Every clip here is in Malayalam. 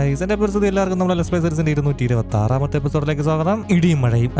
ഗായ്സ് എന്റെ പരിസ്ഥിതി എല്ലാവർക്കും നമ്മുടെ ലെസ് ഇരുന്നൂറ്റി ഇരുപത്തി ആറാമത്തെ എപ്പിസോഡിലേക്ക് സ്വാഗതം. ഇടിയും മഴയും.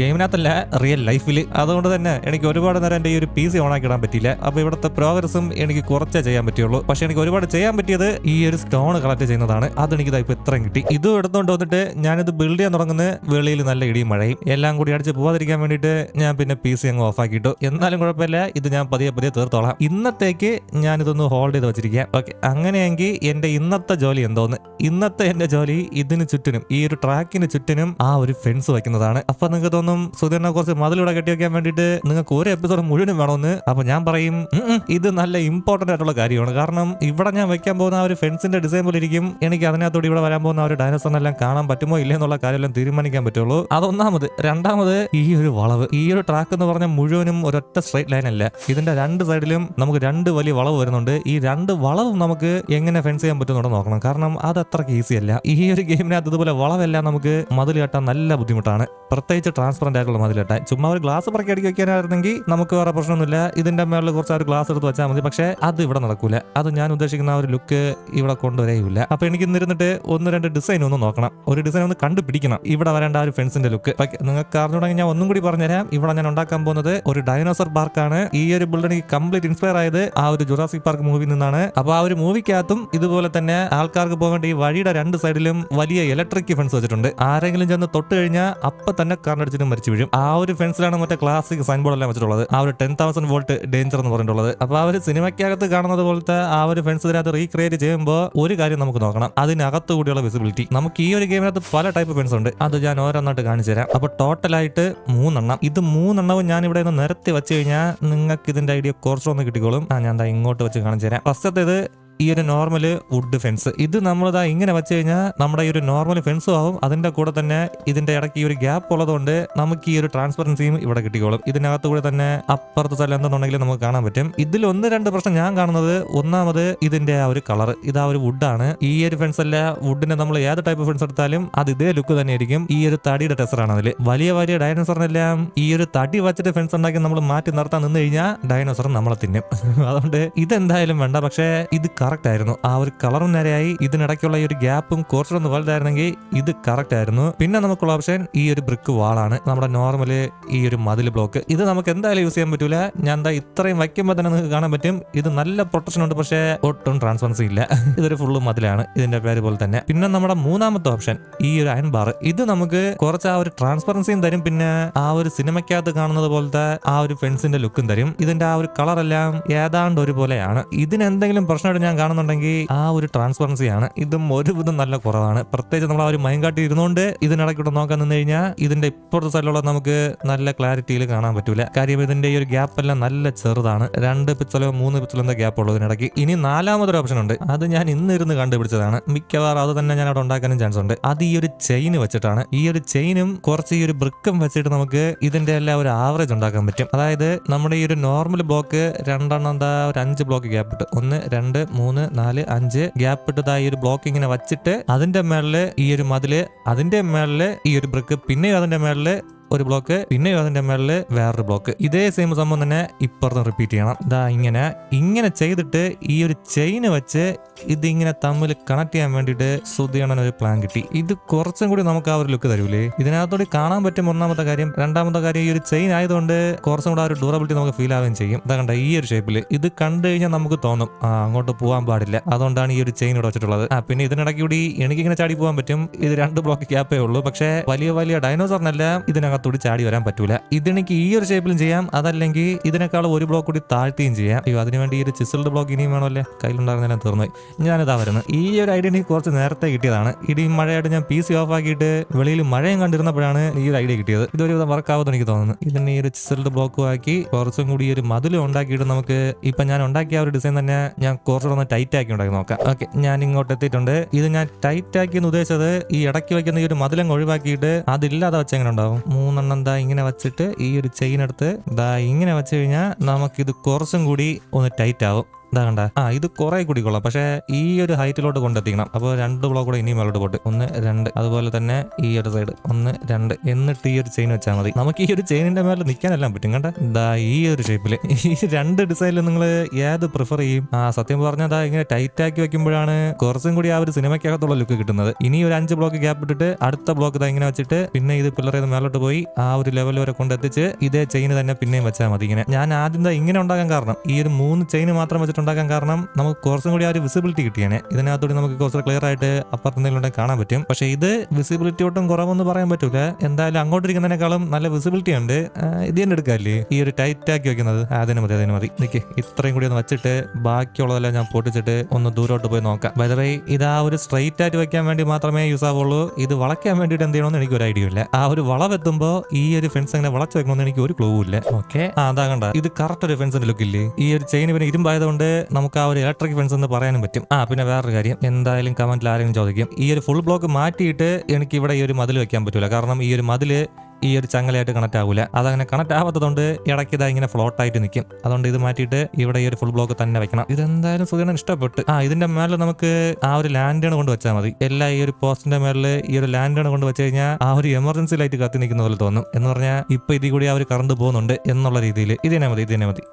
ഗെയിമിനകത്തല്ല റിയൽ ലൈഫിൽ അതുകൊണ്ട് തന്നെ എനിക്ക് ഒരുപാട് നേരം എന്റെ ഈ ഒരു പി സി ഓണാക്കി ഇടാൻ പറ്റിയില്ല. അപ്പൊ ഇവിടുത്തെ പ്രോഗ്രസും എനിക്ക് കുറച്ചേ ചെയ്യാൻ പറ്റുള്ളൂ. പക്ഷെ എനിക്ക് ഒരുപാട് ചെയ്യാൻ പറ്റിയത് ഈ ഒരു സ്റ്റോൺ കളക്ട് ചെയ്യുന്നതാണ്. അതെനിക്ക് ഇപ്പൊ ഇത്രയും കിട്ടി. ഇതും എടുത്തുകൊണ്ട് വന്നിട്ട് ഞാനിത് ബിൽഡ് ചെയ്യാൻ തുടങ്ങുന്ന വെളിയിൽ നല്ല ഇടിയും മഴയും. എല്ലാം കൂടി അടിച്ച് പോവാതിരിക്കാൻ വേണ്ടിയിട്ട് ഞാൻ പിന്നെ പി സി അങ്ങ് ഓഫ് ആക്കിയിട്ടു. എന്നാലും കുഴപ്പമില്ല. ഇത് ഞാൻ പതിയെ പതിയെ തീർത്തോളാം. ഇന്നത്തേക്ക് ഞാനിതൊന്ന് ഹോൾഡ് ചെയ്ത് വെച്ചിരിക്കാം ഓക്കെ അങ്ങനെയെങ്കിൽ എന്റെ ഇന്നത്തെ ജോലി എന്തോന്ന്? ഇന്നത്തെ എന്റെ ജോലി ഇതിന് ചുറ്റിനും ഈ ഒരു ട്രാക്കിന് ചുറ്റിനും ആ ഒരു ഫെൻസ് വെക്കുന്നതാണ് അപ്പൊ നിങ്ങൾക്ക് തോന്നും സുധീറിനെ കുറച്ച് മതിലൂടെ കെട്ടി വെക്കാൻ വേണ്ടിയിട്ട് നിങ്ങൾക്ക് ഒരു എപ്പിസോഡ് മുഴുവനും വേണമെന്ന് അപ്പൊ ഞാൻ പറയും "ഉം ഉം, ഇത് നല്ല ഇമ്പോർട്ടന്റ് ആയിട്ടുള്ള കാര്യമാണ്. കാരണം ഇവിടെ ഞാൻ വെക്കാൻ പോകുന്ന ആ ഒരു ഫെൻസിന്റെ ഡിസൈൻ പോലെ ഇരിക്കും. എനിക്ക് അതിനകത്തോട് ഇവിടെ വരാൻ പോകുന്ന ആ ഒരു ഡയനോസറിനെല്ലാം കാണാൻ പറ്റുമോ ഇല്ലേ എന്നുള്ള കാര്യമെല്ലാം തീരുമാനിക്കാൻ പറ്റുള്ളൂ. അതൊന്നാമത് രണ്ടാമത് ഈ ഒരു വളവ്. ഈ ഒരു ട്രാക്ക് എന്ന് പറഞ്ഞാൽ മുഴുവനും ഒരൊറ്റ സ്ട്രൈറ്റ് ലൈൻ അല്ല. ഇതിന്റെ രണ്ട് സൈഡിലും നമുക്ക് രണ്ട് വലിയ വളവ് വരുന്നുണ്ട്. ഈ രണ്ട് വളവും നമുക്ക് എങ്ങനെ ഫെൻസ് ചെയ്യാൻ പറ്റുന്നുണ്ടോ നോക്കണം. കാരണം അത് അത്രയ്ക്ക് ഈസി അല്ല. ഈ ഒരു ഗെയിമിനകത്ത് ഇതുപോലെ വളവെല്ലാം നമുക്ക് മതിൽ കെട്ടാൻ നല്ല ബുദ്ധിമുട്ടാണ്. പ്രത്യേകിച്ച് ട്രാൻസ്പെറന്റ് ആയിട്ടുള്ള മതിൽ കെട്ടാൻ. ചുമ്മാ ഒരു ഗ്ലാസ് പറക്കി അടിക്കി വെക്കാനായിരുന്നെങ്കിൽ നമുക്ക് വേറെ പ്രശ്നമൊന്നുമില്ല. ഇതിന്റെ മേളിൽ കുറച്ച് ഒരു ഗ്ലാസ് എടുത്ത് വെച്ചാൽ മതി. പക്ഷേ അത് ഇവിടെ നടക്കൂല. അത് ഞാൻ ഉദ്ദേശിക്കുന്ന ഒരു ലുക്ക് ഇവിടെ കൊണ്ടുവരേയില്ല. അപ്പൊ എനിക്ക് ഇന്നിരുന്നിട്ട് ഒന്ന് രണ്ട് ഡിസൈൻ ഒന്ന് നോക്കണം. ഒരു ഡിസൈൻ ഒന്ന് കണ്ടുപിടിക്കണം. ഇവിടെ വരേണ്ട ഒരു ഫെൻസിന്റെ ലുക്ക് നിങ്ങൾക്ക് അറിഞ്ഞുണ്ടെങ്കിൽ ഞാൻ ഒന്നും കൂടി പറഞ്ഞുതരാം. ഇവിടെ ഞാൻ ഉണ്ടാക്കാൻ പോകുന്നത് ഒരു ഡൈനോസർ പാർക്കാണ് ഈ ഒരു ബിൽഡിംഗ് കംപ്ലീറ്റ് ഇൻസ്പയർ ആയത് ആ ഒരു ജുറാസിക് പാർക്ക് മൂവി നിന്നാണ്. അപ്പൊ ആ ഒരു മൂവിക്കകത്തും ഇതുപോലെ തന്നെ ആൾക്കാർക്ക് പോകേണ്ട ഈ വഴിയുടെ രണ്ട് സൈഡിലും വലിയ ഇലക്ട്രിക് ഫെൻസ് വെച്ചിട്ടുണ്ട്. ആരെങ്കിലും ചെന്ന് തൊട്ട് കഴിഞ്ഞാൽ അപ്പൊ തന്നെ കറണ്ടടിച്ചിട്ട് മരിച്ചു വീഴും. ആ ഒരു ഫെൻസിലാണ് മറ്റേ ക്ലാസിക് സൈൻ ബോർഡ് എല്ലാം വെച്ചിട്ടുള്ളത്. ആ ഒരു ടെൻ തൗസൻഡ് വോൾട്ട് ഡേഞ്ചർ എന്ന് പറഞ്ഞിട്ടുള്ളത്. അപ്പൊ ആ ഒരു സിനിമയ്ക്കകത്ത് കാണുന്നത് പോലത്തെ ആ ഒരു ഫെൻസ് ഇതിനകത്ത് റീക്രിയേറ്റ് ചെയ്യുമ്പോൾ ഒരു കാര്യം നമുക്ക് നോക്കണം. അതിനകത്ത് കൂടിയുള്ള വിസിബിലിറ്റി നമുക്ക് ഈ ഒരു ഗെയിമിനകത്ത് പല ടൈപ്പ് ഫെൻസ് ഉണ്ട്. അത് ഞാൻ ഓരോന്നായിട്ട് കാണിച്ചു തരാം. അപ്പൊ ടോട്ടലായിട്ട് മൂന്നെണ്ണം. ഇത് മൂന്നെണ്ണവും ഞാൻ ഇവിടെ നിന്ന് നിരത്തി വെച്ച് കഴിഞ്ഞാൽ നിങ്ങൾക്ക് ഇതിന്റെ ഐഡിയ കുറച്ചൊന്ന് കിട്ടിക്കോളും. ഞാൻ ഇങ്ങോട്ട് വെച്ച് കാണിച്ചു തരാം. ഫസ്റ്റത്തേത് ഈ ഒരു നോർമൽ വുഡ് ഫെൻസ് ഇത് നമ്മളിതാ ഇങ്ങനെ വെച്ച് കഴിഞ്ഞാൽ നമ്മുടെ ഈ ഒരു നോർമൽ ഫെൻസും ആവും. അതിന്റെ കൂടെ തന്നെ ഇതിന്റെ ഇടയ്ക്ക് ഈ ഒരു ഗ്യാപ്പ് ഉള്ളതുകൊണ്ട് നമുക്ക് ഈ ഒരു ട്രാൻസ്പെറൻസിയും ഇവിടെ കിട്ടിക്കോളും. ഇതിനകത്ത് കൂടെ തന്നെ അപ്പുറത്തെ സ്ഥലം എന്തെന്നുണ്ടെങ്കിൽ നമുക്ക് കാണാൻ പറ്റും. ഇതിൽ ഒന്ന് രണ്ട് പ്രശ്നം ഞാൻ കാണുന്നത് ഒന്നാമത് ഇതിന്റെ ആ ഒരു കളർ ഇത് ആ ഒരു വുഡാണ് ഈ ഒരു ഫെൻസ് അല്ല വുഡിനെ നമ്മൾ ഏത് ടൈപ്പ് ഫെൻസ് എടുത്താലും അത് ഇതേ ലുക്ക് തന്നെയായിരിക്കും. ഈ ഒരു തടിയുടെ ടെസറാണ് അതിൽ വലിയ വലിയ ഡൈനോസറിനെല്ലാം ഈ ഒരു തടി വച്ചിട്ട് ഫെൻസ് ഉണ്ടാക്കി നമ്മൾ മാറ്റി നിർത്താൻ നിന്ന് കഴിഞ്ഞാൽ ഡൈനോസർ നമ്മളെ തിന്നും. അതുകൊണ്ട് ഇതെന്തായാലും വേണ്ട. പക്ഷേ ഇത് കറക്റ്റ് ആയിരുന്നു. ആ ഒരു കളറും നേരെയായി. ഇതിനിടയ്ക്കുള്ള ഈ ഒരു ഗ്യാപ്പും കുറച്ചൊന്ന് വലുതായിരുന്നെങ്കിൽ ഇത് കറക്റ്റ് ആയിരുന്നു. പിന്നെ നമുക്കുള്ള ഓപ്ഷൻ ഈ ഒരു ബ്രിക്ക് വാളാണ് നമ്മുടെ നോർമൽ ഈ ഒരു മതിൽ ബ്ലോക്ക് ഇത് നമുക്ക് എന്തായാലും യൂസ് ചെയ്യാൻ പറ്റൂല. ഞാൻ എന്താ ഇത്രയും വയ്ക്കുമ്പോൾ തന്നെ നിങ്ങൾക്ക് കാണാൻ പറ്റും. ഇത് നല്ല പ്രൊട്ടക്ഷൻ ഉണ്ട്. പക്ഷേ ഒട്ടും ട്രാൻസ്പെറൻസി ഇല്ല. ഇതൊരു ഫുള്ള് മതിലാണ്. ഇതിന്റെ പേര് പോലെ തന്നെ. പിന്നെ നമ്മുടെ മൂന്നാമത്തെ ഓപ്ഷൻ ഈ ഒരു അയൺ ബാർ ഇത് നമുക്ക് കുറച്ച് ആ ഒരു ട്രാൻസ്പെറൻസിയും തരും. പിന്നെ ആ ഒരു സിനിമയ്ക്കകത്ത് കാണുന്നത് പോലത്തെ ആ ഒരു ഫെൻസിന്റെ ലുക്കും തരും. ഇതിന്റെ ആ ഒരു കളർ എല്ലാം ഏതാണ്ട് ഒരുപോലെയാണ്. ഇതിന് എന്തെങ്കിലും പ്രശ്നമായിട്ട് ഞാൻ കാണുന്നുണ്ടെങ്കിൽ ആ ഒരു ട്രാൻസ്പെറൻസിയാണ്. ഇതും ഒരുവിധം നല്ല കുറവാണ്. പ്രത്യേകിച്ച് നമ്മൾ ആ ഒരു മൈൻ മൈൻകാട്ടി ഇരുന്നുകൊണ്ട് ഇതിനിടയ്ക്കൂടെ നോക്കാൻ നിന്ന് കഴിഞ്ഞാൽ ഇതിന്റെ ഇപ്പുറത്തെ സ്ഥലമുള്ള നമുക്ക് നല്ല ക്ലാരിറ്റിയിൽ കാണാൻ പറ്റൂല. കാര്യം ഇതിന്റെ ഈ ഒരു ഗ്യാപ്പ് എല്ലാം നല്ല ചെറുതാണ്. രണ്ട് പിക്സലോ മൂന്ന് പിക്സലോ എന്താ ഗ്യാപ്പ് ഉള്ളൂ ഇതിനിടയ്ക്ക്. ഇനി നാലാമതൊരു ഓപ്ഷൻ ഉണ്ട്. അത് ഞാൻ ഇന്ന് ഇരുന്ന് കണ്ടുപിടിച്ചതാണ്. മിക്കവാറും അത് തന്നെ ഞാൻ അവിടെ ഉണ്ടാക്കാനും ചാൻസ് ഉണ്ട്. അത് ഈ ഒരു ചെയിൻ വെച്ചിട്ടാണ്. ഈ ഒരു ചെയിനും കുറച്ച് ഈ ഒരു ബ്രിക്കും വെച്ചിട്ട് നമുക്ക് ഇതിന്റെ എല്ലാം ഒരു ആവറേജ് ഉണ്ടാക്കാൻ പറ്റും. അതായത് നമ്മുടെ ഈ ഒരു നോർമൽ ബ്ലോക്ക് രണ്ടെണ്ണം എന്താ ഒരു അഞ്ച് ബ്ലോക്ക് ഗ്യാപ്പ് ഇട്ട്. ഒന്ന് രണ്ട് മൂന്ന് നാല് അഞ്ച് ഗ്യാപ്പ് ഇട്ടതായി ഒരു ബ്ലോക്ക് ഇങ്ങനെ വച്ചിട്ട് അതിന്റെ മേളിൽ ഈ ഒരു മതിൽ അതിന്റെ മേളിൽ ഈ ഒരു ബ്രിക്ക് പിന്നെയും അതിന്റെ മേളിൽ ഒരു ബ്ലോക്ക് പിന്നെ അതിന്റെ മേളിൽ വേറൊരു ബ്ലോക്ക് ഇതേ സെയിം സംഭവം തന്നെ ഇപ്പുറത്തും റിപ്പീറ്റ് ചെയ്യണം. ഇതാ ഇങ്ങനെ ഇങ്ങനെ ചെയ്തിട്ട് ഈ ഒരു ചെയിന് വെച്ച് ഇതിങ്ങനെ തമ്മിൽ കണക്ട് ചെയ്യാൻ വേണ്ടിയിട്ട് സുധിയണ്ണൻ ഒരു പ്ലാൻ കിട്ടി. ഇത് കുറച്ചും കൂടി നമുക്ക് ആ ഒരു ലുക്ക് തരൂലേ? ഇതിനകത്തോടെ കാണാൻ പറ്റും ഒന്നാമത്തെ കാര്യം. രണ്ടാമത്തെ കാര്യം ഈ ഒരു ചെയിൻ ആയതുകൊണ്ട് കുറച്ചും കൂടെ ആ ഒരു ഡ്യൂറബിലിറ്റി നമുക്ക് ഫീൽ ആവുകയും ചെയ്യും. ഇതാ കണ്ട ഈ ഒരു ഷേപ്പിൽ ഇത് കണ്ടു കഴിഞ്ഞാൽ നമുക്ക് തോന്നും ആ അങ്ങോട്ട് പോകാൻ പാടില്ല. അതുകൊണ്ടാണ് ഈ ഒരു ചെയിൻ ഇവിടെ വെച്ചിട്ടുള്ളത്. ആ പിന്നെ ഇതിനിടയ്ക്ക് കൂടി എനിക്ക് ഇങ്ങനെ ചാടി പോകാൻ പറ്റും. ഇത് രണ്ട് ബ്ലോക്ക് ക്യാപ്പേ ഉള്ളൂ. പക്ഷേ വലിയ വലിയ ഡൈനോസറിനെല്ലാം ഇതിനകത്തൂടി ചാടി വരാൻ പറ്റൂല. ഇതെനിക്ക് ഈ ഒരു ഷേപ്പിലും ചെയ്യാം. അതല്ലെങ്കിൽ ഇതിനേക്കാൾ ഒരു ബ്ലോക്ക് കൂടി താഴ്ത്തുകയും ചെയ്യാം. അയ്യോ അതിനുവേണ്ടി ഈ ഒരു ചിസിൽഡ് ബ്ലോക്ക് ഇനിയും വേണമല്ലേ? കയ്യിലുണ്ടായിരുന്നെല്ലാം തീർന്നുപോയി ഞാനിതാ വരുന്നത്. ഈ ഒരു ഐഡിയ എനിക്ക് കുറച്ച് നേരത്തെ കിട്ടിയതാണ്. ഇടിയും മഴയായിട്ട് ഞാൻ പി സി ഓഫ് ആക്കിയിട്ട് വെളിയിൽ മഴയും കണ്ടിരുന്നപ്പോഴാണ് ഈ ഒരു ഐഡിയ കിട്ടിയത്. ഇതൊരു വിധം ആവുമെന്ന് എനിക്ക് തോന്നുന്നു. ഇതിന് ഈ ഒരു ചിസിൽഡ് ബ്ലോക്കും ആക്കി കുറച്ചും കൂടി ഒരു മതിലും ഉണ്ടാക്കിയിട്ട് നമുക്ക് ഇപ്പൊ ഞാൻ ഉണ്ടാക്കിയ ഒരു ഡിസൈൻ തന്നെ ഞാൻ കുറച്ചുകൂടെ ഒന്ന് ടൈറ്റ് ആക്കി ഉണ്ടാക്കി നോക്കാം. ഓക്കെ ഞാൻ ഇങ്ങോട്ട് എത്തിയിട്ടുണ്ട്. ഇത് ഞാൻ ടൈറ്റ് ആക്കി എന്ന് ഉദ്ദേശിച്ചത് ഈ ഇടയ്ക്ക് വെക്കുന്ന ഈ ഒരു മതിലങ്ങ് ഒഴിവാക്കിയിട്ട് അതില്ലാതെ വെച്ചെങ്ങനെ ഉണ്ടാവും? മൂന്നെണ്ണം ദാ ഇങ്ങനെ വെച്ചിട്ട് ഈ ഒരു ചെയിൻ എടുത്ത് ദാ ഇങ്ങനെ വെച്ച് കഴിഞ്ഞാൽ നമുക്കിത് കുറച്ചും കൂടി ഒന്ന് ടൈറ്റ് ആവും ഇതാ കണ്ട. ആ ഇത് കുറെ കൂടി കൊള്ളാം. പക്ഷേ ഈ ഒരു ഹൈറ്റിലോട്ട് കൊണ്ടെത്തിക്കണം. അപ്പോൾ രണ്ട് ബ്ലോക്ക് കൂടെ ഇനിയും മേലോട്ട് പോട്ട്. ഒന്ന് രണ്ട്. അതുപോലെ തന്നെ ഈ ഒരു സൈഡ് ഒന്ന് രണ്ട്. എന്നിട്ട് ഈ ഒരു ചെയിൻ വെച്ചാൽ മതി. നമുക്ക് ഈ ഒരു ചെയിനിന്റെ മേലെ നിൽക്കാനെല്ലാം പറ്റും. കണ്ട? ഇതാ ഈ ഒരു ഷേപ്പിൽ ഈ രണ്ട് ഡിസൈനിൽ നിങ്ങൾ ഏത് പ്രിഫർ ചെയ്യും? ആ സത്യം പറഞ്ഞാൽ അതാ ഇങ്ങനെ ടൈറ്റ് ആക്കി വെക്കുമ്പോഴാണ് കുറച്ചും കൂടി ആ ഒരു സിനിമയ്ക്കകത്തുള്ള ലുക്ക് കിട്ടുന്നത്. ഇനി ഒരു അഞ്ച് ബ്ലോക്ക് ഗ്യാപ്പ് ഇട്ടിട്ട് അടുത്ത ബ്ലോക്ക് ഇതാ ഇങ്ങനെ വെച്ചിട്ട് പിന്നെ ഇത് പിള്ളേർ ചെയ്ത് മേലോട്ട് പോയി ആ ഒരു ലെവൽ വരെ കൊണ്ടെത്തിച്ച് ഇതേ ചെയിൻ തന്നെ പിന്നെയും വെച്ചാൽ മതി ഇങ്ങനെ. ഞാൻ ആദ്യം ഇങ്ങനെ ഉണ്ടാകാൻ കാരണം ഈ ഒരു മൂന്ന് ചെയിൻ മാത്രം വെച്ചിട്ട് ഉണ്ടാക്കാൻ കാരണം നമുക്ക് കുറച്ചും കൂടി ആ ഒരു വിസിബിലിറ്റി കിട്ടിയാണ് ഇതിനകത്തൂടി നമുക്ക് കുറച്ച് ക്ലിയർ ആയിട്ട് അപ്പുറത്ത് എന്തെങ്കിലും ഉണ്ടെങ്കിൽ കാണാൻ പറ്റും. പക്ഷെ ഇത് വിസിബിലിറ്റി ഒട്ടും കുറവൊന്നും പറയാൻ പറ്റൂല. എന്തായാലും അങ്ങോട്ടിരിക്കുന്നതിനേക്കാളും നല്ല വിസിബിലിറ്റി ഉണ്ട്. ഇത് തന്നെ എടുക്കാല്ലേ? ഈ ഒരു ടൈറ്റ് ആക്കി വെക്കുന്നത്. അതിന് മതി അതിന് മതി. നിക്ക് ഇത്രയും കൂടി ഒന്ന് വെച്ചിട്ട് ബാക്കിയുള്ളതെല്ലാം ഞാൻ പൊട്ടിച്ചിട്ട് ഒന്ന് ദൂരോട്ട് പോയി നോക്കാം. ബൈ ഇത് ആ ഒരു സ്ട്രൈറ്റ് ആയിട്ട് വെക്കാൻ വേണ്ടി മാത്രമേ യൂസ് ആവുള്ളൂ. ഇത് വളയ്ക്കാൻ വേണ്ടിയിട്ട് എന്ത് ചെയ്യണമെന്ന് എനിക്ക് ഒരു ഐഡിയ ഇല്ല. ആ ഒരു വളവെത്തുമ്പോൾ ഈ ഒരു ഫെൻസ് അങ്ങനെ വളച്ചു വെക്കണമെന്ന് എനിക്ക് ഒരു ക്ലൂ ഇല്ല. ഓക്കെ ആ അതാകണ്ട ഇത് കറക്റ്റ് ഒരു ഫെൻസിന്റെ ലുക്ക് ഇല്ലേ? ഈ ഒരു ചെയിൻ പിന്നെ ഇരുമ്പായതുകൊണ്ട് നമുക്ക് ആ ഒരു ഇലക്ട്രിക് ഫെൻസ് എന്ന് പറയാനും പറ്റും. ആ പിന്നെ വേറൊരു കാര്യം. എന്തായാലും കമന്റിൽ ആരെങ്കിലും ചോദിക്കും. ഈ ഒരു ഫുൾ ബ്ലോക്ക് മാറ്റിയിട്ട് എനിക്ക് ഇവിടെ ഈ ഒരു മതിൽ വെക്കാൻ പറ്റൂല. കാരണം ഈ ഒരു മതിൽ ഈ ഒരു ചങ്ങലയായിട്ട് കണക്ട് ആവില്ല അതങ്ങനെ കണക്ട് ആവാത്തതുകൊണ്ട് ഇടയ്ക്ക് ഇതാ ഇങ്ങനെ ഫ്ലോട്ട് ആയിട്ട് നിൽക്കും അതുകൊണ്ട് ഇത് മാറ്റിയിട്ട് ഇവിടെ ഈ ഒരു ഫുൾ ബ്ലോക്ക് തന്നെ വെക്കണം. ഇതെന്തായാലും സുഖം ഇഷ്ടപ്പെട്ട്. ആ ഇതിന്റെ മേലെ നമുക്ക് ആ ഒരു ലാൻഡേൺ കൊണ്ട് വെച്ചാൽ മതി. എല്ലാ ഈ ഒരു പോസ്റ്റിന്റെ മേലിൽ ഈ ഒരു ലാൻഡേൺ കൊണ്ട് വെച്ച് കഴിഞ്ഞാൽ ആ ഒരു എമർജൻസി ലൈറ്റ് കത്തി നിൽക്കുന്ന പോലെ തോന്നും. എന്ന് പറഞ്ഞാൽ ഇപ്പൊ ഇതിൽ കൂടി ആ ഒരു കറണ്ട് പോകുന്നുണ്ട് എന്നുള്ള രീതിയിൽ ഇത് തന്നെ മതി ഇത് തന്നെ മതി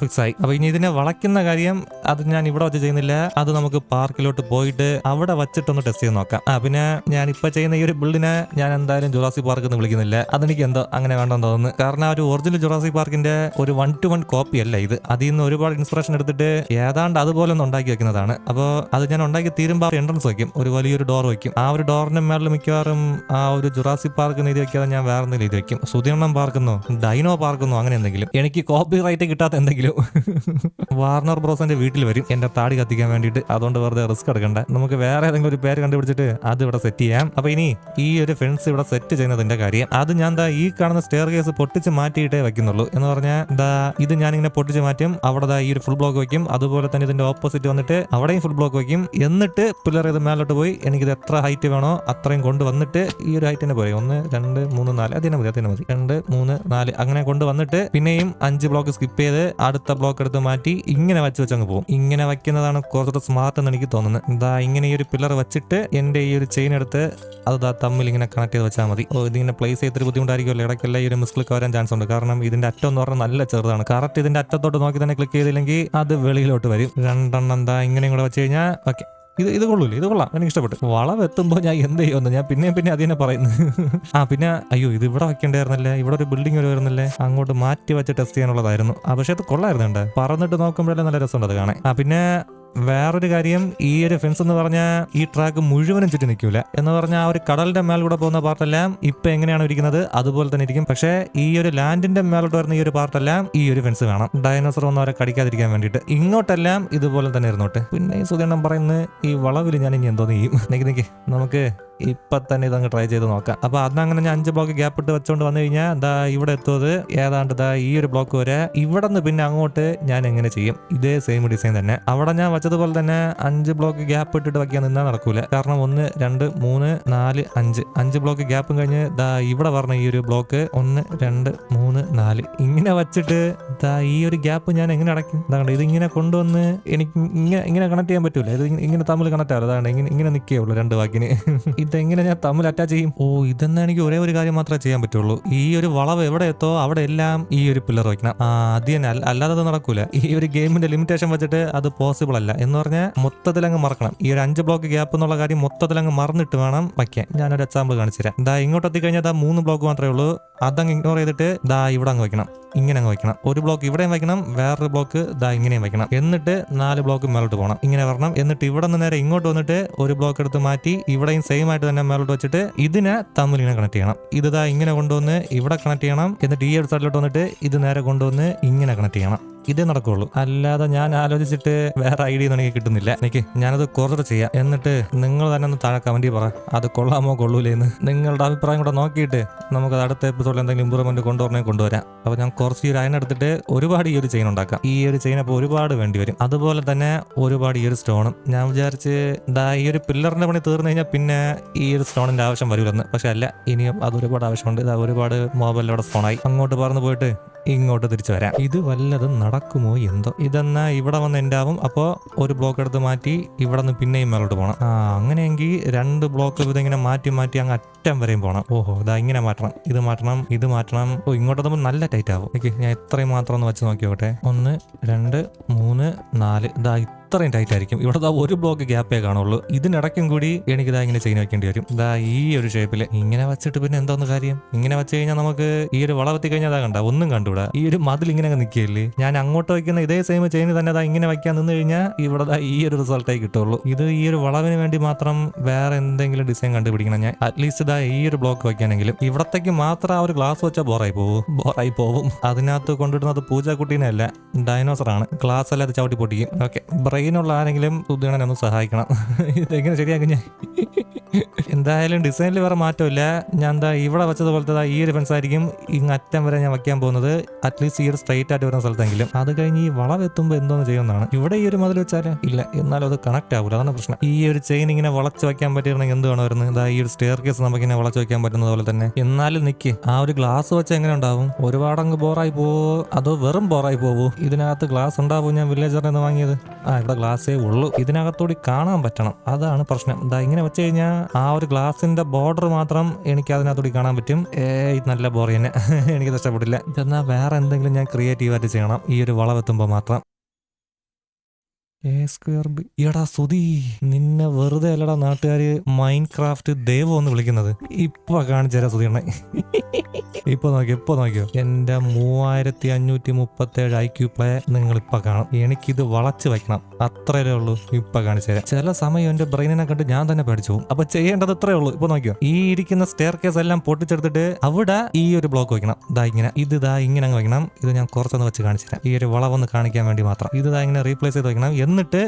ഫിക്സ് ആയി. അപ്പൊ ഇനി ഇതിനെ വളയ്ക്കുന്ന കാര്യം അത് ഞാൻ ഇവിടെ വെച്ച് ചെയ്യുന്നില്ല. അത് നമുക്ക് പാർക്കിലോട്ട് പോയിട്ട് അവിടെ വച്ചിട്ടൊന്ന് ടെസ്റ്റ് ചെയ്ത് നോക്കാം. ആ പിന്നെ ഞാൻ ഇപ്പൊ ചെയ്യുന്ന ഈ ഒരു ബിൽഡിനെ ഞാൻ എന്തായാലും ജുറാസി പാർക്ക് എന്ന് വിളിക്കുന്നില്ല. അതെനിക്ക് എന്തോ അങ്ങനെ വേണ്ടെന്ന് തോന്നുന്നു. കാരണം ആ ഒരു ഒറിജിനൽ ജുറാസി പാർക്കിന്റെ ഒരു വൺ ടു വൺ കോപ്പി അല്ല ഇത്? അതിൽ നിന്ന് ഒരുപാട് ഇൻസ്പിറേഷൻ എടുത്തിട്ട് ഏതാണ്ട് അതുപോലെ ഒന്ന് ഉണ്ടാക്കി വെക്കുന്നതാണ്. അപ്പോൾ അത് ഞാൻ ഉണ്ടാക്കി തീരുമ്പോൾ എൻട്രൻസ് വയ്ക്കും ഒരു വലിയൊരു ഡോർ വയ്ക്കും ആ ഒരു ഡോറിന്റെ മേളിൽ മിക്കവാറും ആ ഒരു ജുറാസി പാർക്ക് നീതി വെക്കാതെ ഞാൻ വേറെ എന്തെങ്കിലും എഴുതി വെക്കും. സുധീർണം പാർക്കുന്നോ ഡൈനോ പാർക്കുന്നോ അങ്ങനെ എന്തെങ്കിലും. എനിക്ക് കോപ്പി റൈറ്റ് കിട്ടാത്ത എന്തെങ്കിലും. വാർണർ ബ്രോസിന്റെ വീട്ടിൽ വരും. എന്റെ താടി കത്തിക്കാൻ വേണ്ടിയിട്ട്. അതുകൊണ്ട് വെറുതെ റിസ്ക് എടുക്കണ്ട. നമുക്ക് വേറെ ഏതെങ്കിലും ഒരു പേര് കണ്ടുപിടിച്ചിട്ട് അത് ഇവിടെ സെറ്റ് ചെയ്യാം. അപ്പൊ ഇനി ഈ ഒരു ഫെൻസ് ഇവിടെ സെറ്റ് ചെയ്യുന്നതിന്റെ കാര്യം. അത് ദാ ഈ കാണുന്ന സ്റ്റെയർ കേസ് പൊട്ടിച്ച് മാറ്റിയിട്ടേ വെക്കുന്നുള്ളൂ എന്ന് പറഞ്ഞാൽ ദാ ഇത് ഞാൻ ഇങ്ങനെ പൊട്ടിച്ച് മാറ്റും അവിടെ ഈ ഒരു ഫുൾ ബ്ലോക്ക് വെക്കും അതുപോലെ തന്നെ ഇതിന്റെ ഓപ്പോസിറ്റ് വന്നിട്ട് അവിടെയും ഫുൾ ബ്ലോക്ക് വെക്കും എന്നിട്ട് പില്ലർ ഇത് മേലോട്ട് പോയി എനിക്കിത് എത്ര ഹൈറ്റ് വേണോ അത്രയും കൊണ്ടുവന്നിട്ട് ഈ ഒരു ഹൈറ്റ് തന്നെ പോയി ഒന്ന് രണ്ട് മൂന്ന് നാല് അതിനെ മതി അതിനെ മതി. രണ്ട് മൂന്ന് നാല് അങ്ങനെ കൊണ്ടുവന്നിട്ട് പിന്നെയും അഞ്ച് ബ്ലോക്ക് സ്കിപ്പ് ചെയ്ത് അടുത്ത ബ്ലോക്ക് എടുത്ത് മാറ്റി ഇങ്ങനെ വെച്ച് വെച്ചങ്ങ് പോകും. ഇങ്ങനെ വെക്കുന്നതാണ് കുറച്ചുകൂടെ സ്മാർട്ട് എന്ന് എനിക്ക് തോന്നുന്നത്. എന്താ ഇങ്ങനെ ഈ ഒരു പില്ലർ വെച്ചിട്ട് എന്റെ ഈ ഒരു ചെയിൻ എടുത്ത് അത് തമ്മിൽ ഇങ്ങനെ കണക്ട് ചെയ്ത് വെച്ചാൽ മതി. ഓ ഇതിങ്ങനെ പ്ലേസ് ചെയ്തിട്ട് ബുദ്ധിമുട്ടായിരിക്കുമല്ലോ. ഇടയ്ക്കല്ല ഈ ഒരു മിസ്ക്ലിക്ക് വരാൻ ചാൻസ് ഉണ്ട്. കാരണം ഇതിന്റെ അറ്റം എന്ന് പറഞ്ഞാൽ നല്ല ചെറുതാണ്. കറക്റ്റ് ഇതിന്റെ അറ്റത്തോട്ട് നോക്കി തന്നെ ക്ലിക്ക് ചെയ്തില്ലെങ്കിൽ അത് വെളിയിലോട്ട് വരും. രണ്ടെണ്ണം എന്താ ഇങ്ങനെയും കൂടെ വെച്ച് കഴിഞ്ഞാൽ ഓക്കെ ഇത് ഇത് കൊള്ളൂല്ലേ ഇത് കൊള്ളാം. എനിക്ക് ഇഷ്ടപ്പെട്ടു വളവെത്തുമ്പോൾ ഞാൻ എന്ത് ചെയ്യുമെന്ന് ഞാൻ പിന്നെയും പിന്നെ അത് തന്നെ പറയുന്നു. ആ പിന്നെ അയ്യോ ഇത് ഇവിടെ വെക്കേണ്ടായിരുന്നല്ലേ ഇവിടെ ഒരു ബിൽഡിംഗ് ഒരു വരുന്നല്ലേ? അങ്ങോട്ട് മാറ്റി വെച്ച് ടെസ്റ്റ് ചെയ്യാനുള്ളതായിരുന്നു. ആ പക്ഷേ അത് കൊള്ളായിരുന്നു ഉണ്ട്. പറന്നിട്ട് നോക്കുമ്പോഴല്ലേ നല്ല രസമുണ്ട് അത് കാണാൻ. ആ പിന്നെ വേറൊരു കാര്യം ഈ ഒരു ഫെൻസ് എന്ന് പറഞ്ഞാൽ ഈ ട്രാക്ക് മുഴുവനും ചുറ്റി നിൽക്കൂല. എന്ന് പറഞ്ഞാൽ ആ ഒരു കടലിന്റെ മേലൂടെ പോകുന്ന പാർട്ടെല്ലാം ഇപ്പൊ എങ്ങനെയാണ് ഇരിക്കുന്നത് അതുപോലെ തന്നെ ഇരിക്കും. പക്ഷേ ഈ ഒരു ലാൻഡിന്റെ മേലോട്ട് വരുന്ന ഈ ഒരു പാർട്ടെല്ലാം ഈ ഒരു ഫെൻസ് വേണം. ഡൈനോസർ ഒന്നും അവരെ കടിക്കാതിരിക്കാൻ വേണ്ടിയിട്ട്. ഇങ്ങോട്ടെല്ലാം ഇതുപോലെ തന്നെ ഇരുന്നോട്ടെ. പിന്നെ ഈ സുധീരണം പറയുന്നത് ഈ വളവിൽ ഞാൻ ഇനി എന്തോ ചെയ്യും? നിക്ക് നമുക്ക് ഇപ്പൊ തന്നെ ഇതങ്ങ് ട്രൈ ചെയ്ത് നോക്കാം. അപ്പൊ അതങ്ങനെ ഞാൻ അഞ്ച് ബ്ലോക്ക് ഗ്യാപ്പ് ഇട്ട് വെച്ചോണ്ട് വന്നു കഴിഞ്ഞാൽ എന്താ ഇവിടെ എത്തുന്നത്. ഏതാണ്ട് ദാ ഈ ഒരു ബ്ലോക്ക് വരെ. ഇവിടെ നിന്ന് പിന്നെ അങ്ങോട്ട് ഞാൻ എങ്ങനെ ചെയ്യും? ഇതേ സെയിം ഡിസൈൻ തന്നെ. അവിടെ ഞാൻ വെച്ചതുപോലെ തന്നെ അഞ്ച് ബ്ലോക്ക് ഗ്യാപ്പ് ഇട്ടിട്ട് വയ്ക്കാൻ നിന്നാൽ നടക്കൂല. കാരണം ഒന്ന് രണ്ട് മൂന്ന് നാല് അഞ്ച്. അഞ്ച് ബ്ലോക്ക് ഗ്യാപ്പും കഴിഞ്ഞ് ദാ ഇവിടെ പറഞ്ഞ ഈ ഒരു ബ്ലോക്ക് ഒന്ന് രണ്ട് മൂന്ന് നാല്. ഇങ്ങനെ വച്ചിട്ട് ദാ ഈ ഒരു ഗ്യാപ്പ് ഞാൻ എങ്ങനെ അടയ്ക്കും? ഇതാണ്ട് ഇത് ഇങ്ങനെ കൊണ്ടുവന്ന് എനിക്ക് ഇങ്ങനെ ഇങ്ങനെ കണക്ട് ചെയ്യാൻ പറ്റൂല. ഇത് ഇങ്ങനെ തമ്മിൽ കണക്ട് ആവില്ല. അതാണ് ഇങ്ങനെ ഇങ്ങനെ നിൽക്കേ ഉള്ളൂ രണ്ട് വാക്കിന്. ഇതെങ്ങനെ ഞാൻ തമ്മിൽ അറ്റാച്ച് ചെയ്യും? ഓ ഇതെന്നെ എനിക്ക് ഒരേ ഒരു കാര്യം മാത്രമേ ചെയ്യാൻ പറ്റുള്ളൂ. ഈ ഒരു വളവ് എവിടെ എത്തോ അവിടെ എല്ലാം ഈ ഒരു പില്ലർ വയ്ക്കണം. അത് അല്ലാതെ നടക്കൂല. ഈ ഒരു ഗെയിമിന്റെ ലിമിറ്റേഷൻ വെച്ചിട്ട് അത് പോസിബിൾ അല്ല. എന്ന് പറഞ്ഞാൽ മൊത്തത്തിൽ അങ്ങ് മറക്കണം. ഈ ഒരു അഞ്ച് ബ്ലോക്ക് ഗ്യാപ്പ് എന്നുള്ള കാര്യം മൊത്തത്തിൽ അങ്ങ് മറന്നിട്ട് വേണം വയ്ക്കാൻ. ഞാനൊരു എക്സാമ്പിൾ കാണിച്ചു തരാം. ദാ ഇങ്ങോട്ട് എത്തിക്കഴിഞ്ഞാൽ ദാ മൂന്ന് ബ്ലോക്ക് മാത്രമേ ഉള്ളൂ. അതങ്ങ് ഇഗ്നോർ ചെയ്തിട്ട് ദാ ഇവിടെ അങ്ങ് വെക്കണം ഇങ്ങനെ അങ്ങ് വെക്കണം ഒരു ബ്ലോക്ക് ഇവിടെയും വയ്ക്കണം വേറൊരു ബ്ലോക്ക് ദാ ഇങ്ങനെയും വയ്ക്കണം. എന്നിട്ട് നാല് ബ്ലോക്ക് മേലോട്ട് പോകണം. ഇങ്ങനെ വരണം. എന്നിട്ട് ഇവിടെ നിന്ന് നേരെ ഇങ്ങോട്ട് വന്നിട്ട് ഒരു ബ്ലോക്ക് എടുത്ത് മാറ്റി ഇവിടെയും സെയിം ആയിട്ട് തന്നെ മേലോട്ട് വെച്ചിട്ട് ഇതിനെ തമ്മിൽ ഇങ്ങനെ കണക്ട് ചെയ്യണം. ഇത് ദാ ഇങ്ങനെ കൊണ്ടുവന്ന് ഇവിടെ കണക്ട് ചെയ്യണം. എന്നിട്ട് ഈ ഒരു സൈഡിലോട്ട് വന്നിട്ട് ഇത് നേരെ കൊണ്ടുവന്ന് ഇങ്ങനെ കണക്ട് ചെയ്യണം. ഇതേ നടക്കുള്ളൂ. അല്ലാതെ ഞാൻ ആലോചിച്ചിട്ട് വേറെ ഐഡിയ ഒന്നും എനിക്ക് കിട്ടുന്നില്ല. എനിക്ക് ഞാനത് കുറച്ച് ചെയ്യാം. എന്നിട്ട് നിങ്ങൾ തന്നെ ഒന്ന് താഴെ കമന്റ് പറ. അത് കൊള്ളാമോ കൊള്ളൂലേന്ന് നിങ്ങളുടെ അഭിപ്രായം കൂടെ നോക്കിയിട്ട് നമുക്ക് അടുത്ത എപ്പിസോഡിൽ എന്തെങ്കിലും ഇമ്പ്രൂവ്മെന്റ് കൊണ്ടുവരണേ കൊണ്ടുവരാം. അപ്പോൾ ഞാൻ കുറച്ച് ഈ ഒരു അയൻ എടുത്തിട്ട് ഒരുപാട് ഈ ഒരു ചെയിൻ ഉണ്ടാക്കാം. ഈ ഒരു ചെയിൻ അപ്പോൾ ഒരുപാട് വേണ്ടി വരും. അതുപോലെ തന്നെ ഒരുപാട് ഈ ഒരു സ്റ്റോണും ഞാൻ വിചാരിച്ച് ദാ ഈ ഒരു പില്ലറിന്റെ പണി തീർന്നു കഴിഞ്ഞാൽ പിന്നെ ഈ ഒരു സ്റ്റോണിന്റെ ആവശ്യം വരില്ലെന്ന് പക്ഷെ അല്ല ഇനിയും അത് ഒരുപാട് ആവശ്യമുണ്ട്. ഇതാ ഒരുപാട് മൊബൈലിലൂടെ സ്റ്റോണായി അങ്ങോട്ട് പറന്ന് പോയിട്ട് ഇങ്ങോട്ട് തിരിച്ചു വരാം. ഇത് വല്ലതും നടക്കുമോ എന്തോ? ഇതെന്നാ ഇവിടെ വന്ന് ആവും അപ്പോൾ ഒരു ബ്ലോക്ക് എടുത്ത് മാറ്റി ഇവിടെ നിന്ന് പിന്നെയും മേലോട്ട് പോകണം ആ അങ്ങനെയെങ്കിൽ രണ്ട് ബ്ലോക്ക് ഇതിങ്ങനെ മാറ്റി മാറ്റി അങ്ങ് അറ്റം വരെയും പോകണം ഓഹോ ഇതാ ഇങ്ങനെ മാറ്റണം. ഇത് മാറ്റണം ഇത് മാറ്റണം. ഓ ഇങ്ങോട്ട് നമ്മൾ നല്ല ടൈറ്റ് ആവും. ഓക്കെ ഞാൻ എത്രയും മാത്രം ഒന്ന് വെച്ച് നോക്കിയോട്ടെ. ഒന്ന് രണ്ട് മൂന്ന് നാല്. ഇതാ ഇത്രയും ടൈറ്റ് ആയിരിക്കും. ഇവിടെ ദാ ഒരു ബ്ലോക്ക് ഗ്യാപ്പേ കാണുള്ളൂ. ഇതിനിടയ്ക്കും കൂടി എനിക്കിതാ ഇങ്ങനെ ചെയിൻ വെക്കേണ്ടി വരും. ഇതാ ഈ ഒരു ഷേപ്പിൽ ഇങ്ങനെ വെച്ചിട്ട് പിന്നെ എന്തോന്ന് കാര്യം? ഇങ്ങനെ വെച്ച് കഴിഞ്ഞാൽ നമുക്ക് ഈ ഒരു വളവെത്തി കഴിഞ്ഞാൽ അതാ കണ്ട ഒന്നും കണ്ടുകൂടാ ഈ ഒരു മതിൽ ഇങ്ങനെ നിൽക്കില്ലേ ഞാൻ അങ്ങോട്ട് വയ്ക്കുന്ന ഇതേ സെയിം ചെയിൻ തന്നെ അതാ ഇങ്ങനെ വയ്ക്കാൻ നിന്ന് കഴിഞ്ഞാൽ ഇവിടെ ദാ ഈ ഒരു റിസൾട്ടായി കിട്ടുള്ളൂ. ഇത് ഈ ഒരു വളവിന് വേണ്ടി മാത്രം വേറെ എന്തെങ്കിലും ഡിസൈൻ കണ്ടുപിടിക്കണം ഞാൻ. അറ്റ്ലീസ്റ്റ് ഇതാ ഈ ഒരു ബ്ലോക്ക് വയ്ക്കാനെങ്കിലും. ഇവിടത്തേക്ക് മാത്രം ആ ഒരു ഗ്ലാസ് വെച്ചാൽ ബോറായി പോകും ബോറായി പോകും അതിനകത്ത് കൊണ്ടിടുന്നത് പൂജാക്കുട്ടീനെ അല്ല ഡൈനോസർ ആണ്. ഗ്ലാസ് അല്ലാതെ ചവിട്ടി പൊട്ടിക്കും. ഓക്കെ ബ്രെയിനുള്ള ആരെങ്കിലും ഉദ്യോഗനെ ഒന്ന് സഹായിക്കണം. ഇതെങ്ങനെ ശരിയാക്കും ഞാൻ? എന്തായാലും ഡിസൈനിൽ വേറെ മാറ്റമില്ല. ഞാൻ എന്താ ഇവിടെ വെച്ചതുപോലത്തെ ഈ ഒരു ഫെൻസ് ആയിരിക്കും ഇങ്ങ് അറ്റം വരെ ഞാൻ വയ്ക്കാൻ പോകുന്നത്. അറ്റ്ലീസ്റ്റ് ഈ ഒരു സ്ട്രൈറ്റ് ആയിട്ട് വരുന്ന സ്ഥലത്തെങ്കിലും. അത് കഴിഞ്ഞ് ഈ വളവെത്തുമ്പോൾ എന്തോന്ന് ചെയ്യുന്നതാണ് ഇവിടെ ഈ ഒരു മതിൽ വെച്ചാൽ ഇല്ല എന്നാലും അത് കണക്ട് ആവില്ല അതാണ് പ്രശ്നം. ഈ ഒരു ചെയിൻ ഇങ്ങനെ വളച്ച് വയ്ക്കാൻ പറ്റിയിരുന്നെങ്കിൽ എന്ത് വേണമായിരുന്നു ഇതാ ഈ ഒരു സ്റ്റെയർ കേസ് നമുക്ക് ഇങ്ങനെ വളച്ച് വയ്ക്കാൻ പറ്റുന്നത് പോലെ തന്നെ. എന്നാലും നിക്ക്. ആ ഒരു ഗ്ലാസ് വെച്ച് എങ്ങനെ ഉണ്ടാവും? ഒരുപാട് അങ്ങ് ബോറായി പോവോ? അതോ വെറും ബോറായി പോവോ? ഇതിനകത്ത് ഗ്ലാസ് ഉണ്ടാവും ഞാൻ വില്ലേജറിൽ നിന്ന് വാങ്ങിയത്? ആ ഇവിടെ ഗ്ലാസ്സേ ഉള്ളൂ. ഇതിനകത്തോടി കാണാൻ പറ്റണം. അതാണ് പ്രശ്നം. ഇതാ ഇങ്ങനെ വെച്ച് കഴിഞ്ഞാൽ ആ ഒരു ഗ്ലാസിന്റെ ബോർഡർ മാത്രം എനിക്ക് അതിനകത്തൂടി കാണാൻ പറ്റും. നല്ല തന്നെ. എനിക്ക് ഇഷ്ടപ്പെട്ടില്ല എന്നാൽ വേറെ എന്തെങ്കിലും ഞാൻ ക്രിയേറ്റീവായിട്ട് ചെയ്യണം. ഈ ഒരു വളവെത്തുമ്പോൾ മാത്രം. എടാ സുധി നിന്നെ വെറുതെ അല്ലടാ നാട്ടുകാര് മൈൻഡ് ക്രാഫ്റ്റ് ദൈവം എന്ന് വിളിക്കുന്നത്. ഇപ്പൊ കാണിച്ചേരാ സുതി എണ്ണ ഇപ്പൊ നോക്കിയോ ഇപ്പൊ നോക്കിയോ. എന്റെ മൂവായിരത്തി അഞ്ഞൂറ്റി മുപ്പത്തി ഏഴ് ഐ ക്യൂ പ്ലേ നിങ്ങൾ ഇപ്പൊ കാണും. എനിക്കിത് വളച്ചു വെക്കണം അത്രയേ ഉള്ളൂ ഇപ്പൊ കാണിച്ചു തരാം. ചില സമയം എന്റെ ബ്രെയിനിനെ കണ്ട് ഞാൻ തന്നെ പേടിച്ചു പോകും. അപ്പൊ ചെയ്യേണ്ടത് ഇത്രയേ ഉള്ളൂ. ഇപ്പൊ നോക്കിയോ. ഈ ഇരിക്കുന്ന സ്റ്റെയർ കേസ് എല്ലാം പൊട്ടിച്ചെടുത്തിട്ട് അവിടെ ഈ ഒരു ബ്ലോക്ക് വെക്കണം. ഇതാ ഇങ്ങനെ. ഇത് ഇതാ ഇങ്ങനെ അങ്ങ് വെക്കണം. ഇത് ഞാൻ കുറച്ചൊന്ന് വെച്ച് കാണിച്ചു ഈ ഒരു വളവൊന്ന് കാണിക്കാൻ വേണ്ടി മാത്രം. ഇത് ദാ ഇങ്ങനെ റീപ്ലേസ് ചെയ്ത് വെക്കണം. എന്നിട്ട്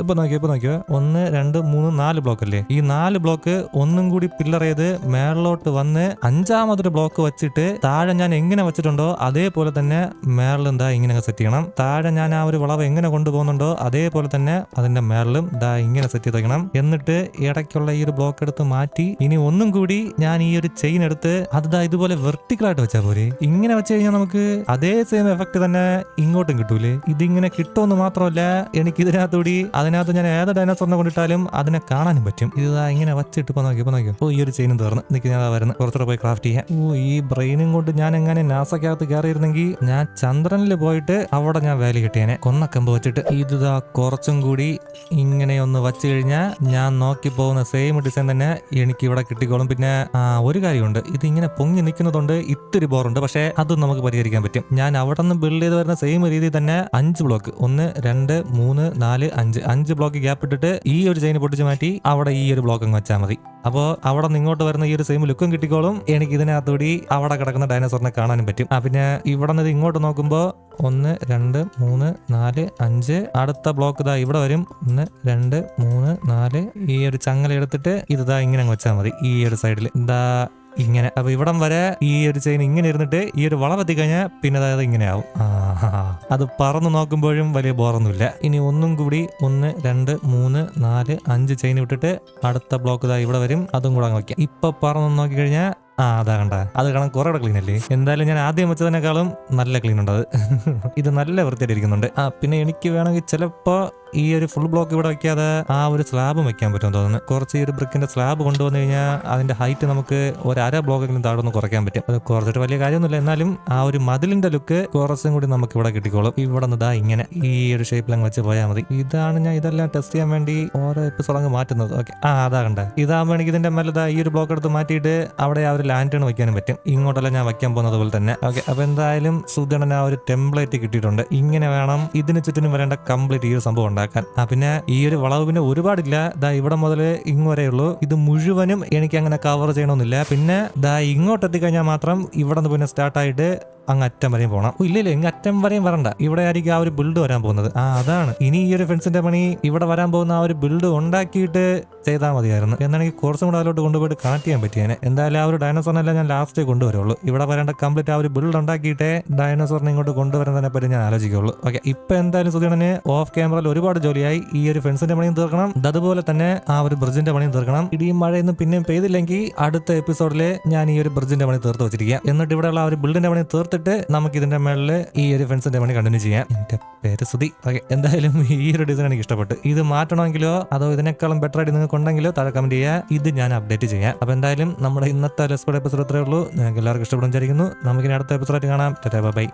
ഇപ്പൊ നോക്കിയോ ഇപ്പൊ നോക്കിയോ. ഒന്ന് രണ്ട് മൂന്ന് നാല് ബ്ലോക്ക് അല്ലേ? ഈ നാല് ബ്ലോക്ക് ഒന്നും കൂടി പില്ലർ ചെയ്ത് മേളിലോട്ട് വന്ന് അഞ്ചാമതൊരു ബ്ലോക്ക് വെച്ചിട്ട് താഴെ ഞാൻ എങ്ങനെ വെച്ചിട്ടുണ്ടോ അതേപോലെ തന്നെ മേളിൽ എന്താ ഇങ്ങനെ സെറ്റ് ചെയ്യണം. താഴെ ഞാൻ ആ ഒരു വളവ് എങ്ങനെ കൊണ്ടുപോകുന്നുണ്ടോ അതേപോലെ തന്നെ അതിന്റെ മേളിലും ദാ ഇങ്ങനെ സെറ്റ് ചെയ്ത് വെക്കണം. എന്നിട്ട് ഇടയ്ക്കുള്ള ഈ ഒരു ബ്ലോക്ക് എടുത്ത് മാറ്റി ഇനി ഒന്നും കൂടി ഞാൻ ഈ ഒരു ചെയിൻ എടുത്ത് അത് ദാ ഇതുപോലെ വെർട്ടിക്കലായിട്ട് വെച്ചാൽ പോരെ. ഇങ്ങനെ വെച്ച് കഴിഞ്ഞാൽ നമുക്ക് അതേ സെയിം എഫക്ട് തന്നെ ഇങ്ങോട്ടും കിട്ടൂലേ? ഇതിങ്ങനെ കിട്ടുമെന്ന് മാത്രമല്ല എനിക്ക് ഇതിനകത്തൂടി അതിനകത്ത് ഞാൻ ഏത് ഡൈനോസറിനെ കൊണ്ടിട്ടാലും അതിനെ കാണാനും പറ്റും. ഇത് ഇങ്ങനെ വച്ചിട്ട് ഇപ്പൊ നോക്കി ഇപ്പൊ നോക്കി. ഓ ഈ ഒരു ചെയിനും തീർന്ന് നിൽക്ക് ഞാൻ വരുന്നത് കുറച്ചുകൂടെ പോയി ക്രാഫ്റ്റ് ചെയ്യാം ഓ ഈ ബ്രെയിനും കൊണ്ട് ഞാൻ എങ്ങനെ നാസക്കകത്ത് കയറിയിരുന്നെങ്കിൽ ഞാൻ ചന്ദ്രനിൽ പോയിട്ട് അവിടെ ഞാൻ വേല കിട്ടിയേനെ. കൊന്നക്കമ്പ് വെച്ചിട്ട്. ഇതാ കുറച്ചും കൂടി ഇങ്ങനെ ഒന്ന് വച്ചു കഴിഞ്ഞാൽ ഞാൻ നോക്കി പോകുന്ന സെയിം ഡിസൈൻ തന്നെ എനിക്ക് ഇവിടെ കിട്ടിക്കോളും. പിന്നെ ആ, ഒരു കാര്യമുണ്ട്. ഇത് ഇങ്ങനെ പൊങ്ങി നിൽക്കുന്നതുകൊണ്ട് ഇത്തിരി ബോറുണ്ട് പക്ഷേ അതും നമുക്ക് പരിഹരിക്കാൻ പറ്റും. ഞാൻ അവിടെ നിന്ന് ബിൽഡ് ചെയ്ത് വരുന്ന സെയിം രീതിയിൽ തന്നെ അഞ്ച് ബ്ലോക്ക് ഒന്ന് രണ്ട് മൂന്ന് നാല് അഞ്ച്. അഞ്ച് ബ്ലോക്ക് ഗ്യാപ്പ് ഇട്ടിട്ട് ഈ ഒരു ചെയിൻ പൊട്ടിച്ച് മാറ്റി അവിടെ ഈ ഒരു ബ്ലോക്ക് അങ്ങ് വെച്ചാൽ മതി. അപ്പോൾ അവിടെ നിങ്ങോട്ട് വരുന്ന ഈ ഒരു സെയിം ലുക്കും കിട്ടിക്കോളും. എനിക്ക് ഇതിനകത്തുകൂടി അവിടെ കിടക്കുന്ന ഡൈനോസറിനെ കാണാനും പറ്റും. ആ പിന്നെ ഇവിടെ നിന്ന് ഇങ്ങോട്ട് നോക്കുമ്പോൾ ഒന്ന് രണ്ട് മൂന്ന് നാല് അഞ്ച്. അടുത്ത ബ്ലോക്ക് ഇതാ ഇവിടെ വരും. ഒന്ന് രണ്ട് മൂന്ന് നാല്. ഈ ഒരു ചങ്ങല എടുത്തിട്ട് ഇത് ഇങ്ങനെ അങ്ങ് വെച്ചാൽ മതി. ഈ ഒരു സൈഡിൽ ഇതാ ഇങ്ങനെ അപ്പൊ ഇവിടം വരെ ഈ ഒരു ചെയിൻ ഇങ്ങനെ ഇരുന്നിട്ട് ഈ ഒരു വളം എത്തിക്കഴിഞ്ഞാൽ പിന്നെ അതായത് ഇങ്ങനെ ആവും ആ, അത് പറന്ന് നോക്കുമ്പോഴും വലിയ ബോറൊന്നുമില്ല. ഇനി ഒന്നും കൂടി ഒന്ന് രണ്ട് മൂന്ന് നാല് അഞ്ച് ചെയിൻ വിട്ടിട്ട് അടുത്ത ബ്ലോക്ക് ഇതാ ഇവിടെ വരും. അതും കൂടെ അങ്ങ് വയ്ക്കാം ഇപ്പൊ പറന്ന് നോക്കി കഴിഞ്ഞാൽ ആ അതാ കണ്ട. അത് കാണാൻ കുറെ ക്ലീൻ അല്ലേ? എന്തായാലും ഞാൻ ആദ്യം വെച്ചതിനേക്കാളും നല്ല ക്ലീൻ ഉണ്ട് അത്. ഇത് നല്ല വൃത്തിയായിട്ടിരിക്കുന്നുണ്ട് ആ പിന്നെ എനിക്ക് വേണമെങ്കിൽ ചിലപ്പോ ഈ ഒരു ഫുൾ ബ്ലോക്ക് ഇവിടെ വെക്കാതെ ആ ഒരു സ്ലാബും വെക്കാൻ പറ്റും തോന്നുന്നു. കുറച്ച് ഈ ഒരു ബ്രിക്കിന്റെ സ്ലാബ് കൊണ്ടുവന്നു കഴിഞ്ഞാൽ അതിന്റെ ഹൈറ്റ് നമുക്ക് ഒരു അര ബ്ലോക്കെങ്കിലും താഴെ ഒന്ന് കുറയ്ക്കാൻ പറ്റും. അത് കുറച്ചിട്ട് വലിയ കാര്യമൊന്നുമില്ല. എന്നാലും ആ ഒരു മതിലിന്റെ ലുക്ക് കുറച്ചും കൂടി നമുക്ക് ഇവിടെ കിട്ടിക്കോളും. ഇവിടെ നിന്ന് ഇതാ ഇങ്ങനെ ഈ ഒരു ഷേപ്പിൽ അങ്ങ് വെച്ച് പോയാൽ മതി. ഇതാണ് ഞാൻ ഇതെല്ലാം ടെസ്റ്റ് ചെയ്യാൻ വേണ്ടി ഓരോ എപ്പിസോഡ് അങ്ങ് മാറ്റുന്നത്. ഓക്കെ ആ അതാ കണ്ട. ഇതാകുമ്പോൾ എനിക്ക് ഇതിന്റെ മേലെ ഈ ഒരു ബ്ലോക്ക് എടുത്ത് മാറ്റിയിട്ട് അവിടെ ആ ഒരു ലാൻഡേൺ വെക്കാനും പറ്റും. ഇങ്ങോട്ടല്ല ഞാൻ വെക്കാൻ പോകുന്നത് പോലെ തന്നെ. ഓക്കെ അപ്പൊ എന്തായാലും സുധണൻ ആ ഒരു ടെംപ്ലേറ്റ് കിട്ടിയിട്ടുണ്ട്. ഇങ്ങനെ വേണം ഇതിന് ചുറ്റിനും വരേണ്ട കംപ്ലീറ്റ് ഈ ഒരു സംഭവം ഉണ്ടാക്കാൻ. ആ പിന്നെ ഈ ഒരു വളവ് പിന്നെ ഒരുപാടില്ല. ദാ ഇവിടെ മുതൽ ഇങ്ങ് വരെ ഉള്ളൂ ഇത് മുഴുവനും എനിക്ക് അങ്ങനെ കവർ ചെയ്യണമെന്നില്ല പിന്നെ ദാ ഇങ്ങോട്ട് എത്തിക്കഴിഞ്ഞാൽ മാത്രം ഇവിടെ നിന്ന് പിന്നെ സ്റ്റാർട്ടായിട്ട് അങ്ങ് അറ്റം വരെയും പോകണം ഓ, ഇല്ല ഇല്ല ഇങ്ങ് അറ്റം വരെയും വരണ്ട. ഇവിടെ ആയിരിക്കും ആ ഒരു ബിൽഡ് വരാൻ പോകുന്നത്. ആ അതാണ്. ഇനി ഈ ഒരു ഫെൻസിന്റെ പണി ഇവിടെ വരാൻ പോകുന്ന ആ ഒരു ബിൽഡ് ഉണ്ടാക്കിയിട്ട് ചെയ്താൽ മതിയായിരുന്നു. എന്നാണെങ്കിൽ കുറച്ചും കൂടെ അതിലോട്ട് കൊണ്ടുപോയിട്ട് കണക്ട് ചെയ്യാൻ പറ്റിയേനെ എന്തായാലും ആ ഒരു ഡൈനോസറിനെല്ലാം ഞാൻ ലാസ്റ്റേ കൊണ്ടുവരുള്ളൂ. ഇവിടെ വരേണ്ട കംപ്ലീറ്റ് ആ ഒരു ബിൽഡ് ഉണ്ടാക്കിയിട്ടേ ഡൈനോസറിനെ ഇങ്ങോട്ട് കൊണ്ടുവരുന്നതിനെ പറ്റി ഞാൻ ആലോചിക്കുള്ളൂ ഓക്കെ ഇപ്പൊ എന്തായാലും സുധീണന് ഓഫ് ക്യാമറയിൽ ഒരുപാട് ജോലിയായി. ഈ ഒരു ഫെൻസിന്റെ പണിയും തീർക്കണം. അതുപോലെ തന്നെ ആ ഒരു ബ്രിഡ്ജിന്റെ പണിയും തീർക്കണം. ഇടിയും മഴയൊന്നും പിന്നെയും പെയ്തില്ലെങ്കിൽ അടുത്ത എപ്പിസോഡിൽ ഞാൻ ഈ ഒരു ബ്രിഡ്ജിന്റെ പണി തീർത്ത് വെച്ചിരിക്കുക. എന്നിട്ട് ഇവിടെയുള്ള ആ ഒരു ബിൽഡിന്റെ പണി തീർത്തിട്ട് എടുത്തിട്ട് നമുക്ക് ഇതിന്റെ മേളിൽ ഈ ഒരു ഫെൻസിന്റെ പണി കണ്ടിന്യൂ ചെയ്യാം. എന്റെ പേര് സുതി ഓക്കെ എന്തായാലും ഈ ഒരു ഡിസൈൻ എനിക്ക് ഇഷ്ടപ്പെട്ടു ഇത് മാറ്റണമെങ്കിലോ അതോ ഇതിനേക്കാളും ബെറ്റർ ആയിട്ട് നിങ്ങൾക്ക് ഉണ്ടെങ്കിലോ താഴെ കമന്റ് ചെയ്യുക. ഇത് ഞാൻ അപ്ഡേറ്റ് ചെയ്യാം. അപ്പൊ എന്തായാലും നമ്മുടെ ഇന്നത്തെ ലെസ്പെഡ് എപ്പിസോഡ് ഇത്രയേ ഉള്ളൂ. നിങ്ങൾക്ക് എല്ലാവർക്കും ഇഷ്ടപ്പെടും വിചാരിക്കുന്നു. നമുക്കിനി അടുത്ത എപ്പിസോഡായിട്ട് കാണാം. ബൈ